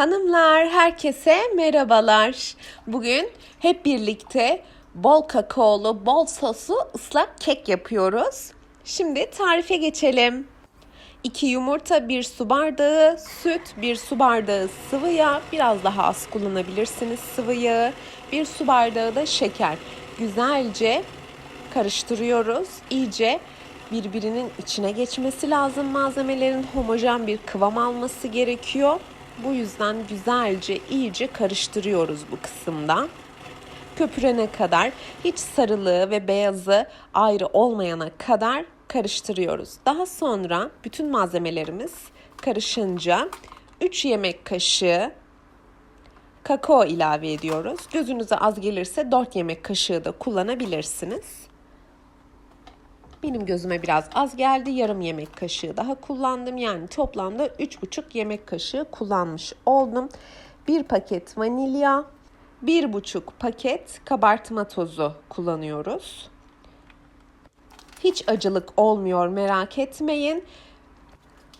Hanımlar, herkese merhabalar. Bugün hep birlikte bol kakaolu, bol soslu ıslak kek yapıyoruz. Şimdi tarife geçelim. 2 yumurta, 1 su bardağı süt, 1 su bardağı sıvı yağ, biraz daha az kullanabilirsiniz sıvı yağı, 1 su bardağı da şeker. Güzelce karıştırıyoruz. İyice birbirinin içine geçmesi lazım malzemelerin homojen bir kıvam alması gerekiyor. Bu yüzden güzelce iyice karıştırıyoruz bu kısımda. Köpürene kadar hiç sarılığı ve beyazı ayrı olmayana kadar karıştırıyoruz. Daha sonra bütün malzemelerimiz karışınca 3 yemek kaşığı kakao ilave ediyoruz. Gözünüze az gelirse 4 yemek kaşığı da kullanabilirsiniz. Benim gözüme biraz az geldi. Yarım yemek kaşığı daha kullandım. Yani toplamda 3,5 yemek kaşığı kullanmış oldum. Bir paket vanilya, 1,5 paket kabartma tozu kullanıyoruz. Hiç acılık olmuyor merak etmeyin.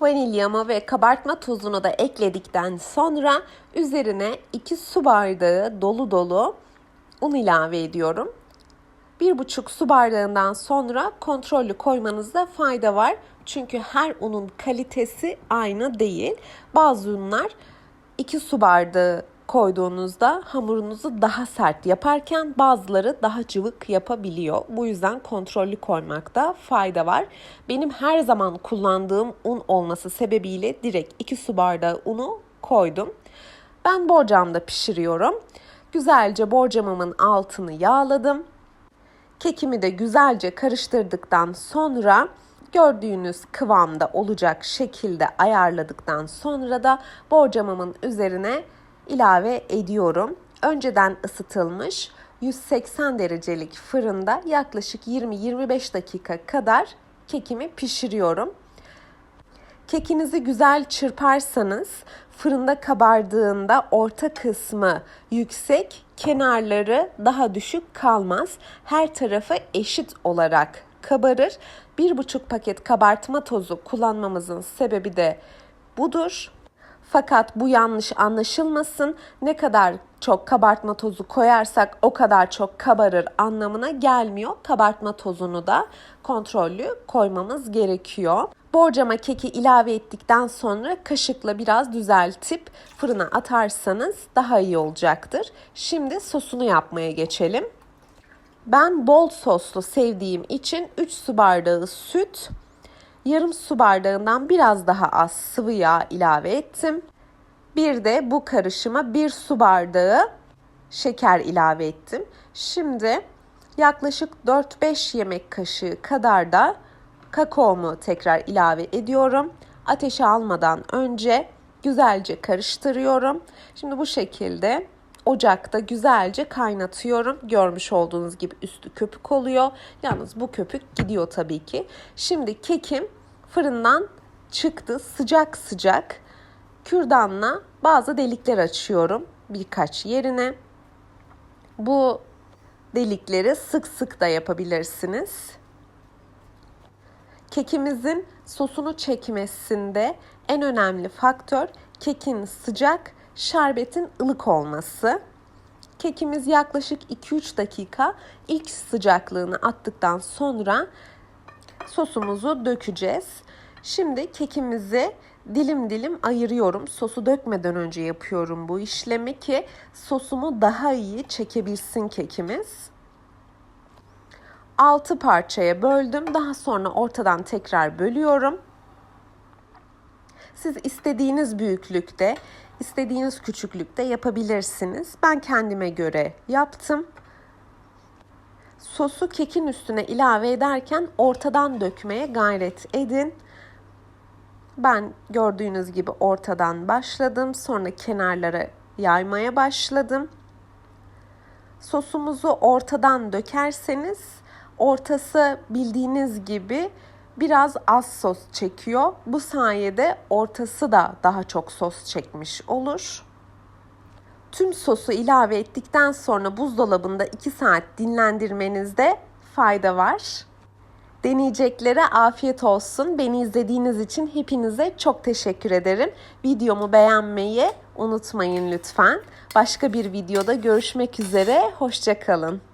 Vanilyamı ve kabartma tozunu da ekledikten sonra üzerine 2 su bardağı dolu dolu un ilave ediyorum. 1,5 su bardağından sonra kontrollü koymanızda fayda var. Çünkü her unun kalitesi aynı değil. Bazı unlar 2 su bardağı koyduğunuzda hamurunuzu daha sert yaparken bazıları daha cıvık yapabiliyor. Bu yüzden kontrollü koymakta fayda var. Benim her zaman kullandığım un olması sebebiyle direkt 2 su bardağı unu koydum. Ben borcamda pişiriyorum. Güzelce borcamımın altını yağladım. Kekimi de güzelce karıştırdıktan sonra gördüğünüz kıvamda olacak şekilde ayarladıktan sonra da borcamımın üzerine ilave ediyorum. Önceden ısıtılmış 180 derecelik fırında yaklaşık 20-25 dakika kadar kekimi pişiriyorum. Kekinizi güzel çırparsanız fırında kabardığında orta kısmı yüksek, kenarları daha düşük kalmaz. Her tarafı eşit olarak kabarır. 1,5 paket kabartma tozu kullanmamızın sebebi de budur. Fakat bu yanlış anlaşılmasın. Ne kadar çok kabartma tozu koyarsak o kadar çok kabarır anlamına gelmiyor. Kabartma tozunu da kontrollü koymamız gerekiyor. Borcama keki ilave ettikten sonra kaşıkla biraz düzeltip fırına atarsanız daha iyi olacaktır. Şimdi sosunu yapmaya geçelim. Ben bol soslu sevdiğim için 3 su bardağı süt, yarım su bardağından biraz daha az sıvı yağ ilave ettim. Bir de bu karışıma 1 su bardağı şeker ilave ettim. Şimdi yaklaşık 4-5 yemek kaşığı kadar da kakaomu tekrar ilave ediyorum. Ateşe almadan önce güzelce karıştırıyorum. Şimdi bu şekilde ocakta güzelce kaynatıyorum. Görmüş olduğunuz gibi üstü köpük oluyor. Yalnız bu köpük gidiyor tabii ki. Şimdi kekim fırından çıktı sıcak sıcak. Kürdanla bazı delikler açıyorum birkaç yerine. Bu delikleri sık sık da yapabilirsiniz. Kekimizin sosunu çekmesinde en önemli faktör kekin sıcak, şerbetin ılık olması. Kekimiz yaklaşık 2-3 dakika ilk sıcaklığını attıktan sonra sosumuzu dökeceğiz. Şimdi kekimizi dilim dilim ayırıyorum. Sosu dökmeden önce yapıyorum bu işlemi ki sosumu daha iyi çekebilsin kekimiz. 6 parçaya böldüm. Daha sonra ortadan tekrar bölüyorum. Siz istediğiniz büyüklükte, istediğiniz küçüklükte yapabilirsiniz. Ben kendime göre yaptım. Sosu kekin üstüne ilave ederken ortadan dökmeye gayret edin. Ben gördüğünüz gibi ortadan başladım. Sonra kenarlara yaymaya başladım. Sosumuzu ortadan dökerseniz ortası bildiğiniz gibi biraz az sos çekiyor. Bu sayede ortası da daha çok sos çekmiş olur. Tüm sosu ilave ettikten sonra buzdolabında 2 saat dinlendirmenizde fayda var. Deneyeceklere afiyet olsun. Beni izlediğiniz için hepinize çok teşekkür ederim. Videomu beğenmeyi unutmayın lütfen. Başka bir videoda görüşmek üzere. Hoşçakalın.